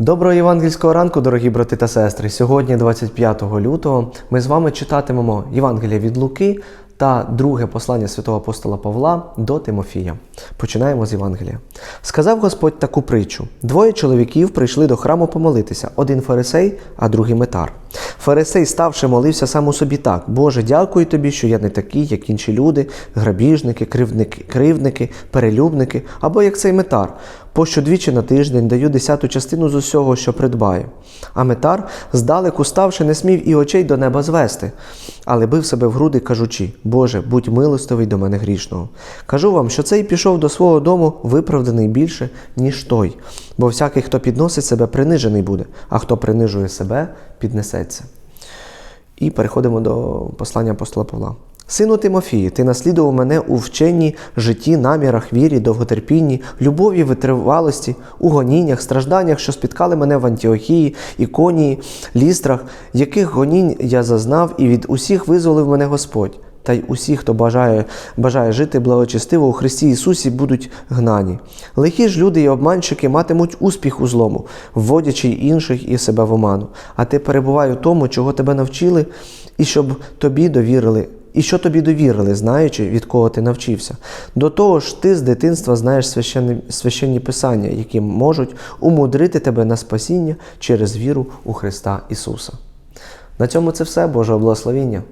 Доброго євангельського ранку, дорогі брати та сестри. Сьогодні, 25 лютого, ми з вами читатимемо Євангелія від Луки та друге послання святого апостола Павла до Тимофія. Починаємо з Євангелія. Сказав Господь таку притчу: двоє чоловіків прийшли до храму помолитися: один фарисей, а другий метар. Фарисей, ставши, молився сам у собі так: Боже, дякую тобі, що я не такий, як інші люди, грабіжники, кривдники, кривдники, перелюбники, або як цей метар. По щодвічі на тиждень даю десяту частину з усього, що придбаю. А метар, здалеку ставши, не смів і очей до неба звести, але бив себе в груди, кажучи: Боже, будь милостивий до мене грішного. Кажу вам, що цей пішов до свого дому виправданий більше, ніж той. Бо всякий, хто підносить себе, принижений буде, а хто принижує себе, піднесеться. І переходимо до послання апостола Павла. Сину Тимофії, ти наслідував мене у вченні, житті, намірах, вірі, довготерпінні, любові, витривалості, у гоніннях, стражданнях, що спіткали мене в Антіохії, Іконії, лістрах, яких гонінь я зазнав, і від усіх визволив мене Господь. Та й усі, хто бажає, бажає жити благочестиво у Христі Ісусі, будуть гнані. Лихі ж люди і обманщики матимуть успіх у злому, вводячи інших і себе в оману. А ти перебувай у тому, чого тебе навчили, і щоб тобі довірили. І що тобі довірили, знаючи, від кого ти навчився. До того ж, ти з дитинства знаєш священні, священні писання, які можуть умудрити тебе на спасіння через віру у Христа Ісуса. На цьому це все. Боже благословіння.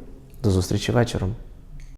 До зустрічі вечором.